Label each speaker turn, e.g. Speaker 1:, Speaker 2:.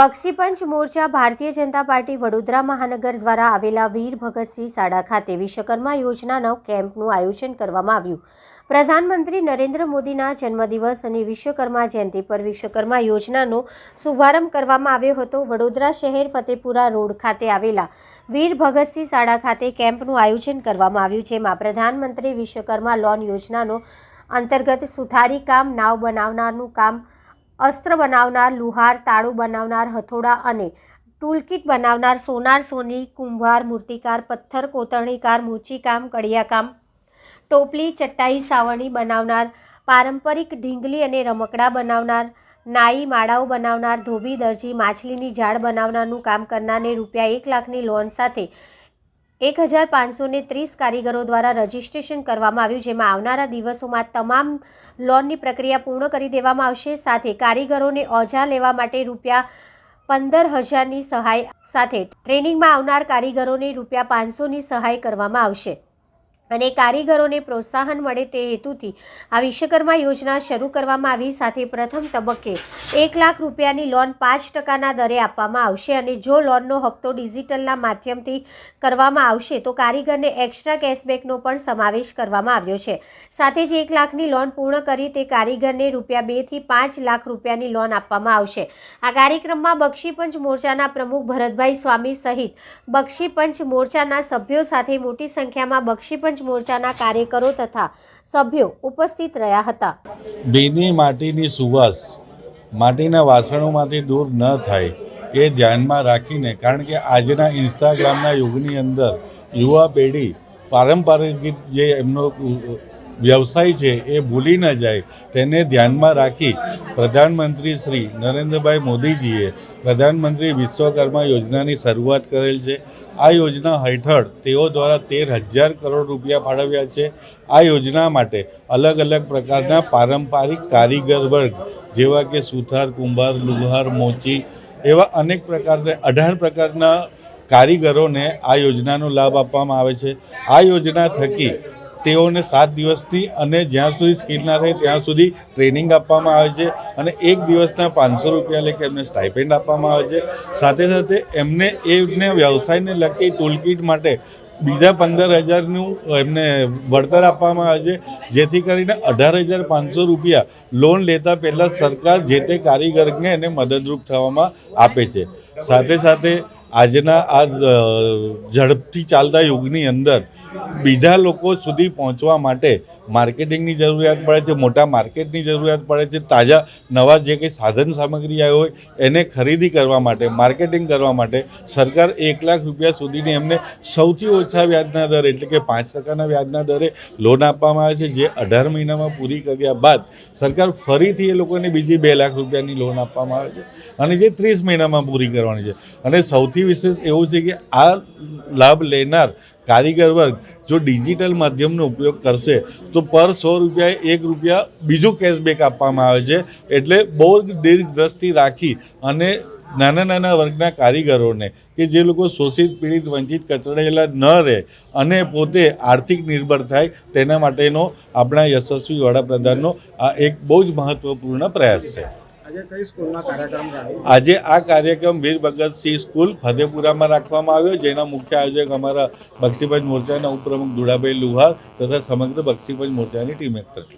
Speaker 1: બક્ષીપંચ મોરચા Bharatiya Janata party Vadodara મહાનગર દ્વારા આવેલા વીર ભગતસિંહ શાળા ખાતે વિશ્વકર્મા યોજનાનો કેમ્પનું આયોજન કરવામાં આવ્યું. પ્રધાનમંત્રી નરેન્દ્ર મોદીના જન્મદિવસ અને વિશ્વકર્મા જયંતિ પર વિશ્વકર્મા યોજનાનો શુભારંભ કરવામાં આવ્યો હતો. વડોદરા શહેર ફતેપુરા રોડ ખાતે આવેલા વીર ભગતસિંહ શાળા ખાતે કેમ્પનું આયોજન કરવામાં આવ્યું, જેમાં પ્રધાનમંત્રી વિશ્વકર્મા લોન યોજનાનો અંતર્ગત સુથારી કામ, નાવ બનાવનારનું કામ અસ્ત્ર બનાવનાર, લુહાર, તાળું બનાવનાર, હથોડા અને ટૂલકીટ બનાવનાર, સોનાર, સોની, કુંભાર, મૂર્તિકાર, પથ્થર, કોતરણીકાર મોચીકામ કડિયાકામ, ટોપલી, ચટાઈ, સાવરણી બનાવનાર, પારંપરિક ઢીંગલી અને રમકડા બનાવનાર, નાઈ, માળાઓ બનાવનાર, ધોબી, દરજી, માછલીની ઝાડ બનાવનારનું કામ કરનારને રૂપિયા એક લાખની લોન સાથે એક હજાર પાંચસોને ત્રીસ કારીગરો દ્વારા રજીસ્ટ્રેશન કરવામાં આવ્યું, જેમાં આવનારા દિવસોમાં તમામ લોનની પ્રક્રિયા પૂર્ણ કરી દેવામાં આવશે. સાથે કારીગરોને ઓજાર લેવા માટે રૂપિયા પંદર હજારની સહાય સાથે ટ્રેનિંગમાં આવનાર કારીગરોને રૂપિયા પાંચસોની સહાય કરવામાં આવશે. અને કારીગરોને પ્રોત્સાહન મળે તે હેતુથી આ વિશ્વકર્મા યોજના શરૂ કરવામાં આવી. સાથે પ્રથમ તબક્કે એક લાખ રૂપિયાની લોન પાંચ ટકાના દરે આપવામાં આવશે અને જો લોનનો હપ્તો ડિજિટલના માધ્યમથી કરવામાં આવશે, તો કારીગરને એક્સ્ટ્રા કેશબેકનો પણ સમાવેશ કરવામાં આવ્યો છે. સાથે જ એક લાખની લોન પૂર્ણ કરી તે કારીગરને રૂપિયા બેથી પાંચ લાખ રૂપિયાની લોન આપવામાં આવશે. આ કાર્યક્રમમાં બક્ષીપંચ મોરચાના પ્રમુખ ભરતભાઈ સ્વામી સહિત બક્ષીપંચ મોરચાના સભ્યો સાથે મોટી સંખ્યામાં બક્ષીપંચ મોરચાના કાર્યકરો તથા સભ્યો ઉપસ્થિત રહ્યા હતા.
Speaker 2: ભીની માટીની સુવાસ, માટીના વાસણોમાંથી દૂર ન થાય એ ધ્યાનમાં રાખીને, કારણ કે આજના ઇન્સ્ટાગ્રામના યુગની અંદર યુવા પેઢી પારંપરિક જે એમનો વ્યવસાય છે એ ભૂલી ન જાય, તેને ધ્યાનમાં રાખી પ્રધાનમંત્રી શ્રી નરેન્દ્રભાઈ મોદીજીએ પ્રધાનમંત્રી વિશ્વકર્મા યોજનાની શરૂઆત કરેલ છે. આ યોજના હેઠળ તેઓ દ્વારા તેર હજાર કરોડ રૂપિયા ફાળવ્યા છે. આ યોજના માટે અલગ અલગ પ્રકારના પારંપરિક કારીગર વર્ગ જેવા કે સુથાર, કુંભાર, લુહાર, મોચી એવા અનેક પ્રકારના, અઢાર પ્રકારના કારીગરોને આ યોજનાનો લાભ આપવામાં આવે છે. આ યોજના થકી તેઓને સાત દિવસથી અને જ્યાં સુધી સ્કિલ ના થાય ત્યાં સુધી ટ્રેનિંગ આપવામાં આવે છે અને એક દિવસના પાંચસો રૂપિયા લેખે એમને સ્ટાઇપેન્ડ આપવામાં આવે છે. સાથે સાથે એમને એમને વ્યવસાયને લગતી ટૂલકીટ માટે બીજા પંદર હજારનું એમને વળતર આપવામાં આવે છે. જેથી કરીને અઢાર હજાર પાંચસો રૂપિયા લોન લેતા પહેલાં સરકાર જે તે કારીગરને એને મદદરૂપ થવામાં આપે છે. સાથે સાથે આજના આ ઝડપથી ચાલતા યુગની અંદર બીજા લોકો સુધી પહોંચવા માટે માર્કેટિંગની જરૂરિયાત પડે છે, મોટા માર્કેટની જરૂરિયાત પડે છે, તાજા, નવા જે કંઈ સાધન સામગ્રી આવી હોય એને ખરીદી કરવા માટે, માર્કેટિંગ કરવા માટે સરકાર એક લાખ રૂપિયા સુધીની એમને સૌથી ઓછા વ્યાજના દરે, એટલે કે પાંચ ટકાના વ્યાજના દરે લોન આપવામાં આવે છે, જે અઢાર મહિનામાં પૂરી કર્યા બાદ સરકાર ફરીથી એ લોકોને બીજી બે લાખ રૂપિયાની લોન આપવામાં આવે છે અને જે ત્રીસ મહિનામાં પૂરી કરવાની છે. અને સૌથી વિશેષ એવું છે કે આ લાભ લેનાર કારીગર વર્ગ જો ડિજિટલ માધ્યમનો ઉપયોગ કરશે, તો પર સો રૂપિયાએ એક રૂપિયા બીજું કેશબેક આપવામાં આવે છે. એટલે બહુ દીર્ઘ દ્રષ્ટિ રાખી અને નાના નાના વર્ગના કારીગરોને કે જે લોકો શોષિત, પીડિત, વંચિત, કચડાયેલા ન રહે અને પોતે આર્થિક નિર્ભર થાય, તેના માટેનો આપણા યશસ્વી વડાપ્રધાનનો આ એક બહુ જ મહત્વપૂર્ણ પ્રયાસ છે. આજે આ કાર્યક્રમ વીર ભગતસિંહ સ્કૂલ ફતેપુરામાં રાખવામાં આવ્યો, જેના મુખ્ય આયોજક અમારા બક્ષીપંચ મોરચાના ઉપપ્રમુખ દુડાભાઈ લુહાર તથા સમગ્ર બક્ષીપંચ મોરચાની ટીમ એકત્ર